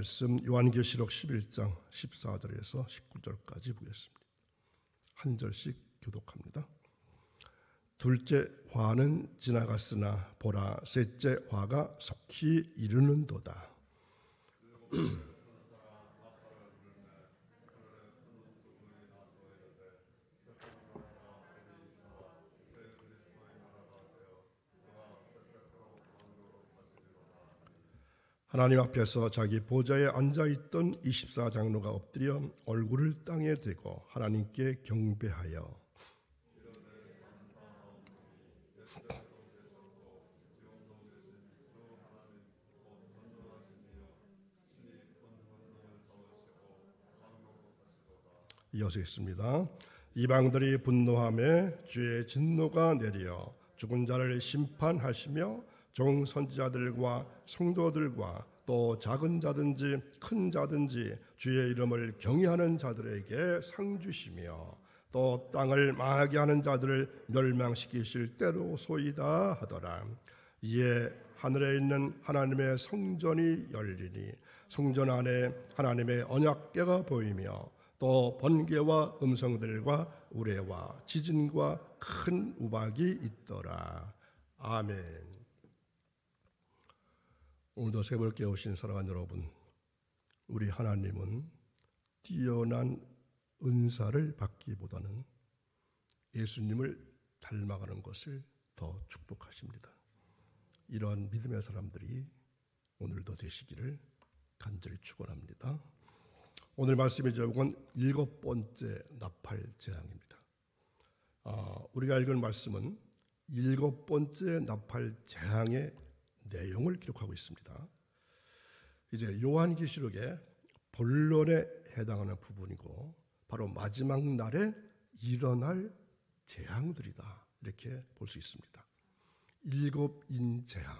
말씀 요한계시록 11장 14절에서 19절까지 보겠습니다. 한 절씩 교독합니다. 둘째 화는 지나갔으나 보라 셋째 화가 속히 이르는도다. 하나님 앞에서 자기 보좌에 앉아 있던 24장로가 엎드려 얼굴을 땅에 대고 하나님께 경배하여 이어서 있습니다. 이방들이 분노함에 주의 진노가 내려 죽은 자를 심판하시며 종 선지자들과 성도들과 또 작은 자든지 큰 자든지 주의 이름을 경외하는 자들에게 상 주시며 또 땅을 망하게 하는 자들을 멸망시키실 때로 소이다 하더라. 이에 하늘에 있는 하나님의 성전이 열리니 성전 안에 하나님의 언약궤가 보이며 또 번개와 음성들과 우레와 지진과 큰 우박이 있더라. 아멘. 오늘도 새벽 깨우신 사랑하는 여러분, 우리 하나님은 뛰어난 은사를 받기보다는 예수님을 닮아가는 것을 더 축복하십니다. 이러한 믿음의 사람들이 오늘도 되시기를 간절히 축원합니다. 오늘 말씀의 제목은 일곱 번째 나팔 재앙입니다. 아, 우리가 읽은 말씀은 일곱 번째 나팔 재앙의 내용을 기록하고 있습니다. 이제 요한계시록의 본론에 해당하는 부분이고 바로 마지막 날에 일어날 재앙들이다 이렇게 볼 수 있습니다. 일곱 인 재앙,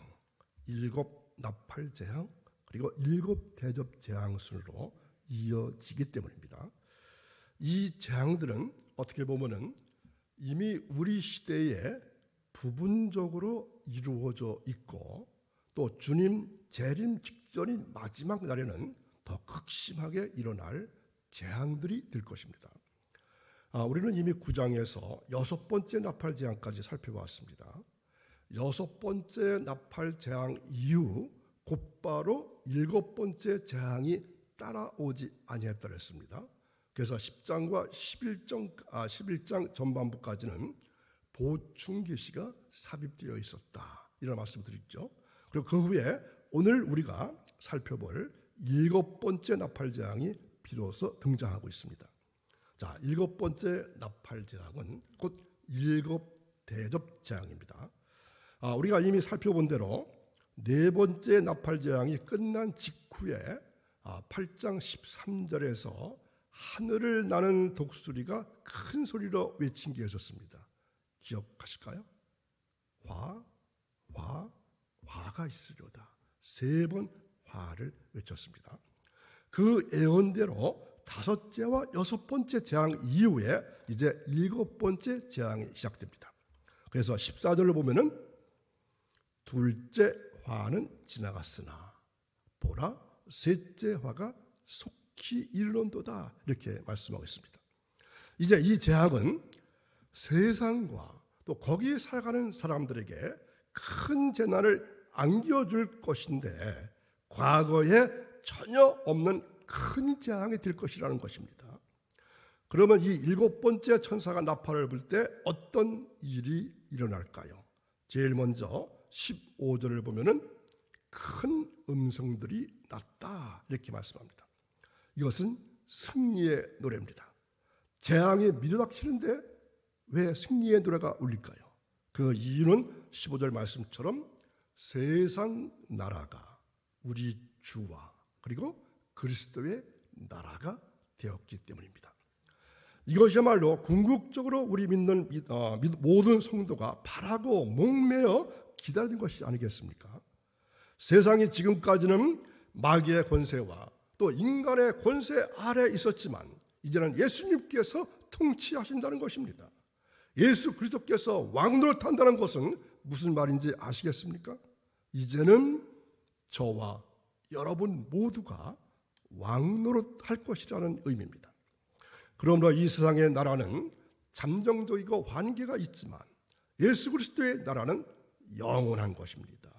일곱 나팔 재앙, 그리고 일곱 대접 재앙 순으로 이어지기 때문입니다. 이 재앙들은 어떻게 보면은 이미 우리 시대에 부분적으로 이루어져 있고 또 주님 재림 직전인 마지막 날에는 더 극심하게 일어날 재앙들이 될 것입니다. 아, 우리는 이미 9장에서 여섯 번째 나팔 재앙까지 살펴봤습니다. 여섯 번째 나팔 재앙 이후 곧바로 일곱 번째 재앙이 따라오지 아니했다 그랬습니다. 그래서 10장과 11장, 아, 11장 전반부까지는 보충 계시가 삽입되어 있었다. 이런 말씀 드렸죠. 그리고 그 후에 오늘 우리가 살펴볼 일곱 번째 나팔 재앙이 비로소 등장하고 있습니다. 자, 일곱 번째 나팔 재앙은 곧 일곱 대접 재앙입니다. 아, 우리가 이미 살펴본 대로 네 번째 나팔 재앙이 끝난 직후에 아, 8장 13절에서 하늘을 나는 독수리가 큰 소리로 외친 게 있었습니다. 기억하실까요? 화, 화, 화가 있으려다. 세 번 화를 외쳤습니다. 그 예언대로 다섯째와 여섯 번째 재앙 이후에 이제 일곱 번째 재앙이 시작됩니다. 그래서 14절을 보면은 둘째 화는 지나갔으나 보라 셋째 화가 속히 이르론도다 이렇게 말씀하고 있습니다. 이제 이 재앙은 세상과 또 거기에 살아가는 사람들에게 큰 재난을 안겨줄 것인데 과거에 전혀 없는 큰 재앙이 될 것이라는 것입니다. 그러면 이 일곱 번째 천사가 나팔을 불 때 어떤 일이 일어날까요? 제일 먼저 15절을 보면은 큰 음성들이 났다 이렇게 말씀합니다. 이것은 승리의 노래입니다. 재앙이 밀어닥치는데 왜 승리의 노래가 울릴까요? 그 이유는 15절 말씀처럼 세상 나라가 우리 주와 그리고 그리스도의 나라가 되었기 때문입니다. 이것이야말로 궁극적으로 우리 믿는 어, 모든 성도가 바라고 목매어 기다리는 것이 아니겠습니까? 세상이 지금까지는 마귀의 권세와 또 인간의 권세 아래 있었지만 이제는 예수님께서 통치하신다는 것입니다. 예수 그리스도께서 왕노릇 한다는 것은 무슨 말인지 아시겠습니까? 이제는 저와 여러분 모두가 왕 노릇 할 것이라는 의미입니다. 그러므로 이 세상의 나라는 잠정적이고 관계가 있지만 예수 그리스도의 나라는 영원한 것입니다.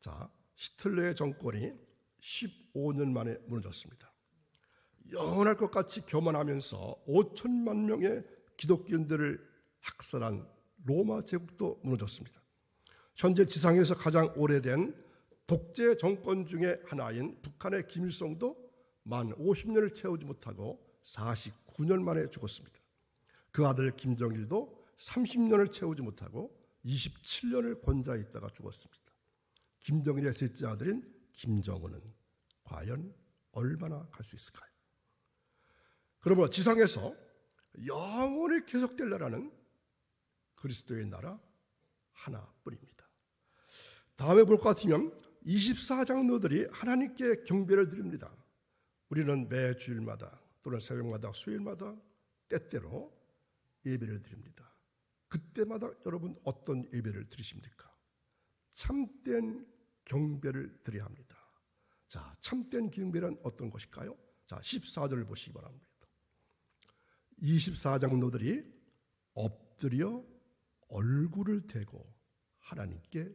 자, 히틀러의 정권이 15년 만에 무너졌습니다. 영원할 것 같이 교만하면서 5천만 명의 기독교인들을 학살한 로마 제국도 무너졌습니다. 현재 지상에서 가장 오래된 독재 정권 중에 하나인 북한의 김일성도 만 50년을 채우지 못하고 49년 만에 죽었습니다. 그 아들 김정일도 30년을 채우지 못하고 27년을 권좌에 있다가 죽었습니다. 김정일의 셋째 아들인 김정은은 과연 얼마나 갈 수 있을까요? 그러므로 지상에서 영원히 계속될라라는 그리스도의 나라 하나뿐입니다. 다음에 볼 것 같으면 24장로들이 하나님께 경배를 드립니다. 우리는 매 주일마다 또는 새벽마다 수요일마다 때때로 예배를 드립니다. 그때마다 여러분 어떤 예배를 드리십니까? 참된 경배를 드려야 합니다. 자, 참된 경배는 어떤 것일까요? 자, 14절을 보시기 바랍니다. 24장로들이 엎드려 얼굴을 대고 하나님께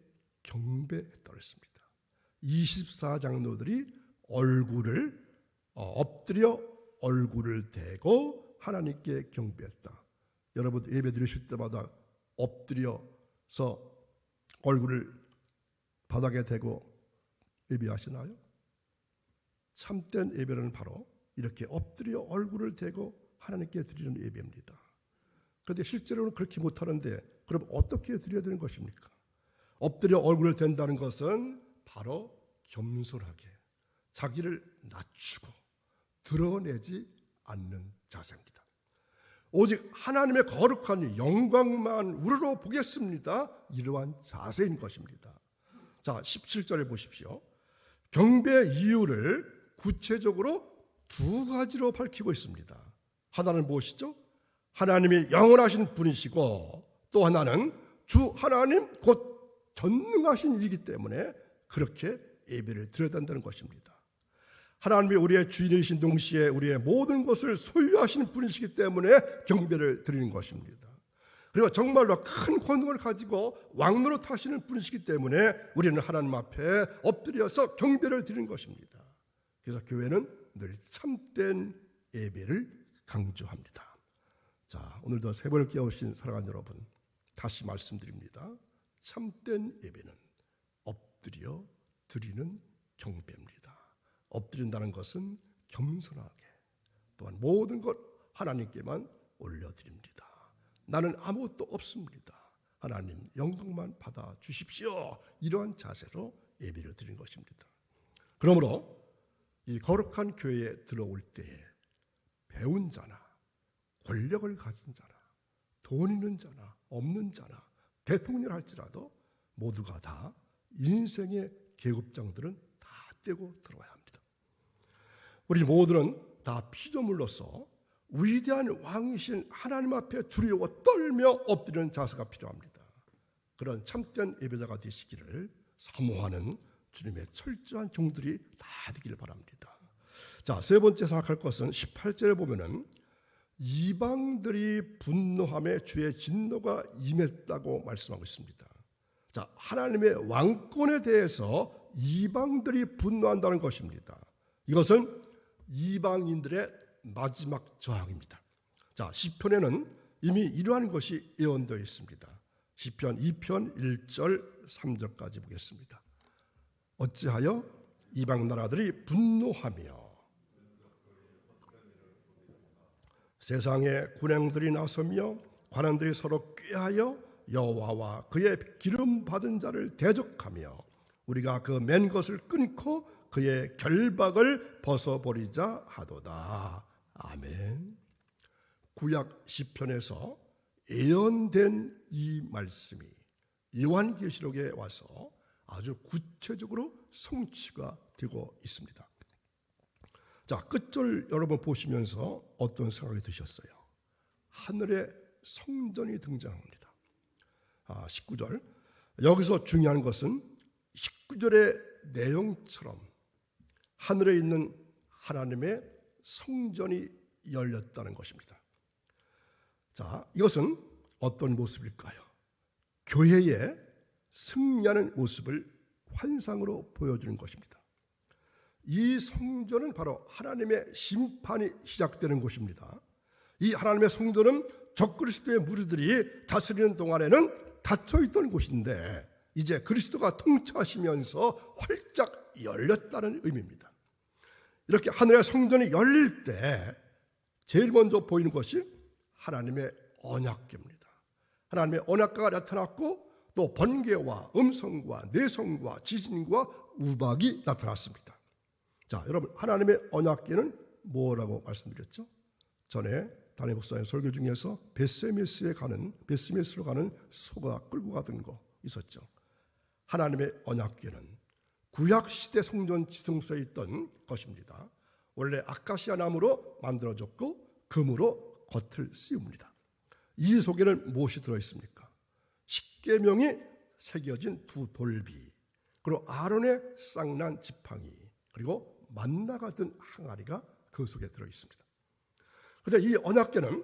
경배했다 그랬습니다. 24장로들이 얼굴을 어, 엎드려 얼굴을 대고 하나님께 경배했다. 여러분 예배 드리실 때마다 엎드려서 얼굴을 바닥에 대고 예배하시나요? 참된 예배는 바로 이렇게 엎드려 얼굴을 대고 하나님께 드리는 예배입니다. 그런데 실제로는 그렇게 못하는데 그럼 어떻게 드려야 되는 것입니까? 엎드려 얼굴을 댄다는 것은 바로 겸손하게 자기를 낮추고 드러내지 않는 자세입니다. 오직 하나님의 거룩한 영광만 우러러 보겠습니다. 이러한 자세인 것입니다. 자, 17절에 보십시오. 경배 이유를 구체적으로 두 가지로 밝히고 있습니다. 하나는 무엇이죠? 하나님이 영원하신 분이시고 또 하나는 주 하나님 곧 전능하신 이기 때문에 그렇게 예배를 드려야 된다는 것입니다. 하나님이 우리의 주인이신 동시에 우리의 모든 것을 소유하시는 분이시기 때문에 경배를 드리는 것입니다. 그리고 정말로 큰 권능을 가지고 왕노로 타시는 분이시기 때문에 우리는 하나님 앞에 엎드려서 경배를 드리는 것입니다. 그래서 교회는 늘 참된 예배를 강조합니다. 자, 오늘도 세 번을 깨우신 사랑하는 여러분, 다시 말씀드립니다. 참된 예배는 엎드려 드리는 경배입니다. 엎드린다는 것은 겸손하게 또한 모든 것 하나님께만 올려드립니다. 나는 아무것도 없습니다. 하나님 영광만 받아 주십시오. 이러한 자세로 예배를 드린 것입니다. 그러므로 이 거룩한 교회에 들어올 때에 배운 자나 권력을 가진 자나 돈 있는 자나 없는 자나 대통령 할지라도 모두가 다 인생의 계급장들은 다 떼고 들어와야 합니다. 우리 모두는 다 피조물로서 위대한 왕이신 하나님 앞에 두려워 떨며 엎드리는 자세가 필요합니다. 그런 참된 예배자가 되시기를 사모하는 주님의 철저한 종들이 다 되기를 바랍니다. 자, 세 번째 생각할 것은 18절에 보면은 이방들이 분노함에 주의 진노가 임했다고 말씀하고 있습니다. 자, 하나님의 왕권에 대해서 이방들이 분노한다는 것입니다. 이것은 이방인들의 마지막 저항입니다. 자, 시편에는 이미 이러한 것이 예언되어 있습니다. 시편 2편 1절 3절까지 보겠습니다. 어찌하여 이방 나라들이 분노하며 세상에 군행들이 나서며 관원들이 서로 꾀하여 여호와와 그의 기름 받은 자를 대적하며 우리가 그 맨 것을 끊고 그의 결박을 벗어버리자 하도다. 아멘. 구약 시편에서 예언된 이 말씀이 요한계시록에 와서 아주 구체적으로 성취가 되고 있습니다. 자, 끝절 여러분 보시면서 어떤 생각이 드셨어요? 하늘의 성전이 등장합니다. 아, 19절. 여기서 중요한 것은 19절의 내용처럼 하늘에 있는 하나님의 성전이 열렸다는 것입니다. 자, 이것은 어떤 모습일까요? 교회의 승리하는 모습을 환상으로 보여주는 것입니다. 이 성전은 바로 하나님의 심판이 시작되는 곳입니다. 이 하나님의 성전은 적그리스도의 무리들이 다스리는 동안에는 닫혀 있던 곳인데 이제 그리스도가 통치하시면서 활짝 열렸다는 의미입니다. 이렇게 하늘의 성전이 열릴 때 제일 먼저 보이는 것이 하나님의 언약계입니다. 하나님의 언약가가 나타났고 또 번개와 음성과 내성과 지진과 우박이 나타났습니다. 자, 여러분 하나님의 언약계는 뭐라고 말씀드렸죠? 전에 담임 목사의 설교 중에서 베세메스에 가는 베세메스로 가는 소가 끌고 가던 거 있었죠. 하나님의 언약궤는 구약 시대 성전 지성소에 있던 것입니다. 원래 아카시아 나무로 만들어졌고 금으로 겉을 씌웁니다. 이 속에는 무엇이 들어 있습니까? 십계명이 새겨진 두 돌비, 그리고 아론의 쌍난 지팡이, 그리고 만나가 든 항아리가 그 속에 들어 있습니다. 그런데 이 언약궤는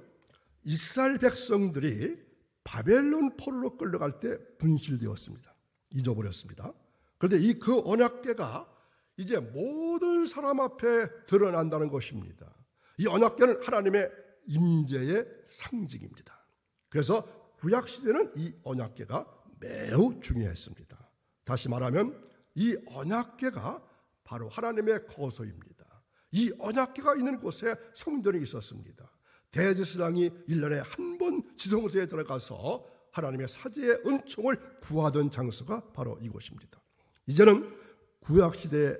이스라엘 백성들이 바벨론 포로로 끌려갈 때 분실되었습니다. 잊어버렸습니다. 그런데 이 그 언약궤가 이제 모든 사람 앞에 드러난다는 것입니다. 이 언약궤는 하나님의 임재의 상징입니다. 그래서 구약 시대는 이 언약궤가 매우 중요했습니다. 다시 말하면 이 언약궤가 바로 하나님의 거소입니다. 이 언약궤가 있는 곳에 성전이 있었습니다. 대제사장이 1년에 한 번 지성소에 들어가서 하나님의 사제의 은총을 구하던 장소가 바로 이곳입니다. 이제는 구약 시대의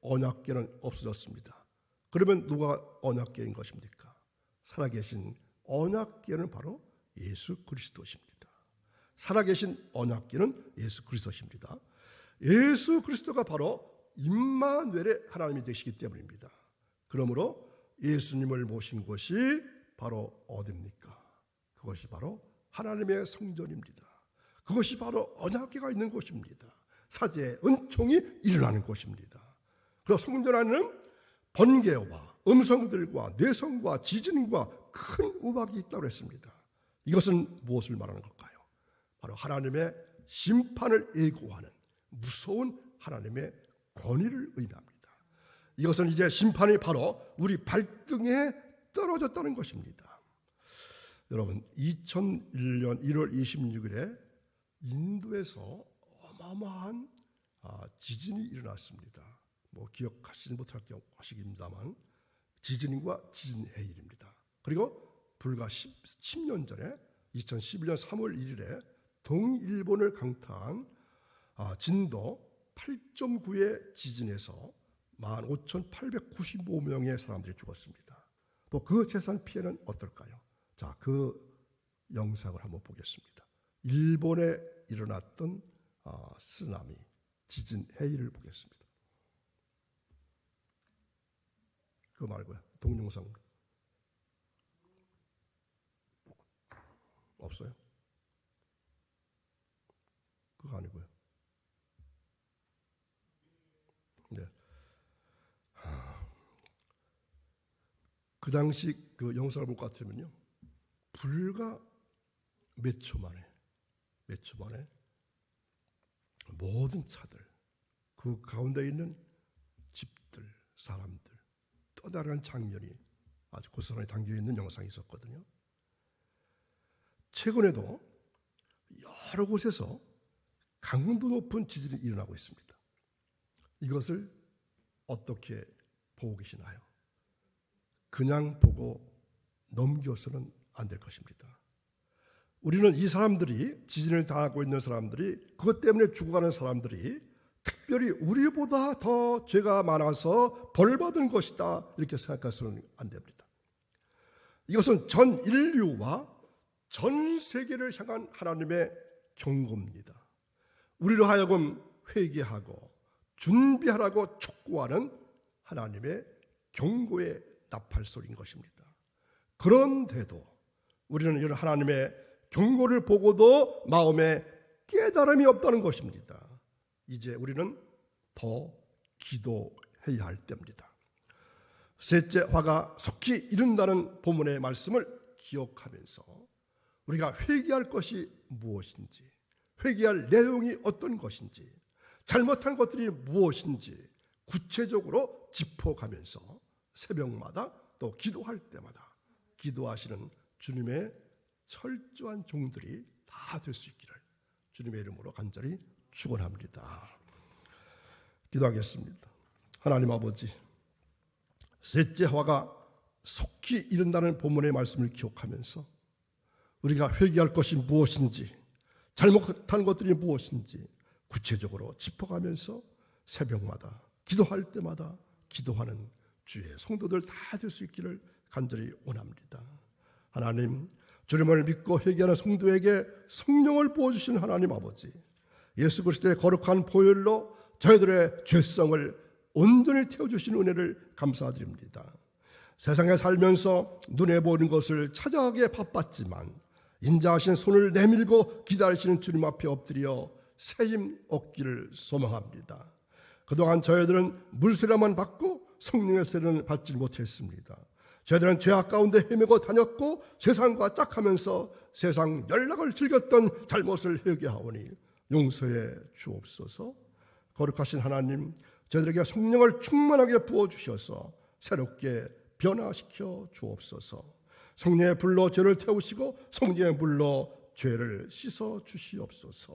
언약궤는 없어졌습니다. 그러면 누가 언약궤인 것입니까? 살아계신 언약궤는 바로 예수 그리스도십니다. 살아계신 언약궤는 예수 그리스도십니다. 예수 그리스도가 바로 임마누엘의 하나님이 되시기 때문입니다. 그러므로 예수님을 모신 곳이 바로 어딥니까? 그것이 바로 하나님의 성전입니다. 그것이 바로 언약궤가 있는 곳입니다. 사제의 은총이 일어나는 곳입니다. 그리고 성전 안에는 번개와 음성들과 내성과 지진과 큰 우박이 있다고 했습니다. 이것은 무엇을 말하는 걸까요? 바로 하나님의 심판을 예고하는 무서운 하나님의 권위를 의미합니다. 이것은 이제 심판이 바로 우리 발등에 떨어졌다는 것입니다. 여러분, 2001년 1월 26일에 인도에서 어마어마한 아, 지진이 일어났습니다. 뭐 기억하시지 못할 것이입니다만 지진과 지진 해일입니다. 그리고 불과 10, 10년 전에 2011년 3월 1일에 동일본을 강타한 아, 진도 8.9의 지진에서 15,895명의 사람들이 죽었습니다. 또 그 재산 피해는 어떨까요? 자, 그 영상을 한번 보겠습니다. 일본에 일어났던 어, 쓰나미, 지진 해일을 보겠습니다. 그거 말고요. 동영상 없어요? 그거 아니고요. 네. 그 당시 그 영상을 볼 것 같으면요. 불과 몇 초 만에, 몇 초 만에 모든 차들, 그 가운데 있는 집들, 사람들, 또 다른 장면이 아주 고스란히 담겨 있는 영상이 있었거든요. 최근에도 여러 곳에서 강도 높은 지진이 일어나고 있습니다. 이것을 어떻게 보고 계시나요? 그냥 보고 넘겨서는 안 될 것입니다. 우리는 이 사람들이 지진을 당하고 있는 사람들이 그것 때문에 죽어가는 사람들이 특별히 우리보다 더 죄가 많아서 벌 받은 것이다 이렇게 생각해서는 안 됩니다. 이것은 전 인류와 전 세계를 향한 하나님의 경고입니다. 우리로 하여금 회개하고 준비하라고 촉구하는 하나님의 경고의 나팔소리인 것입니다. 그런데도 우리는 이런 하나님의 경고를 보고도 마음에 깨달음이 없다는 것입니다. 이제 우리는 더 기도해야 할 때입니다. 셋째 화가 속히 이른다는 본문의 말씀을 기억하면서 우리가 회개할 것이 무엇인지, 회개할 내용이 어떤 것인지, 잘못한 것들이 무엇인지 구체적으로 짚어가면서 새벽마다 또 기도할 때마다 기도하시는 주님의 철저한 종들이 다 될 수 있기를 주님의 이름으로 간절히 축원합니다. 기도하겠습니다. 하나님 아버지, 셋째 화가 속히 이른다는 본문의 말씀을 기억하면서 우리가 회개할 것이 무엇인지 잘못한 것들이 무엇인지 구체적으로 짚어가면서 새벽마다 기도할 때마다 기도하는 주의 성도들 다 될 수 있기를 간절히 원합니다. 하나님, 주님을 믿고 회개하는 성도에게 성령을 부어주신 하나님 아버지, 예수 그리스도의 거룩한 보혈로 저희들의 죄성을 온전히 태워주신 은혜를 감사드립니다. 세상에 살면서 눈에 보이는 것을 찾아가기에 바빴지만 인자하신 손을 내밀고 기다리시는 주님 앞에 엎드려 새힘 얻기를 소망합니다. 그동안 저희들은 물세례만 받고 성령의 세례는 받지 못했습니다. 저희들은 죄악 가운데 헤매고 다녔고 세상과 짝하면서 세상 연락을 즐겼던 잘못을 회개하오니 용서해 주옵소서. 거룩하신 하나님, 저희들에게 성령을 충만하게 부어 주셔서 새롭게 변화시켜 주옵소서. 성령의 불로 죄를 태우시고 성령의 불로 죄를 씻어 주시옵소서.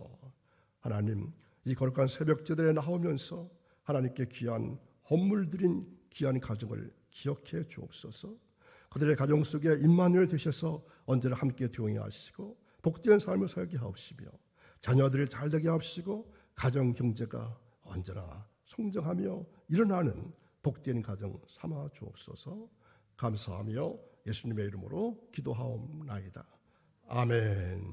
하나님, 이 거룩한 새벽 제들에 나오면서 하나님께 귀한 헌물 드린 귀한 가정을 기억해 주옵소서. 그들의 가정 속에 임마누엘 되셔서 언제나 함께 동행하시고 복된 삶을 살게 하옵시며 자녀들을 잘 되게 하옵시고 가정 경제가 언제나 성장하며 일어나는 복된 가정 삼아 주옵소서. 감사하며 예수님의 이름으로 기도하옵나이다. 아멘.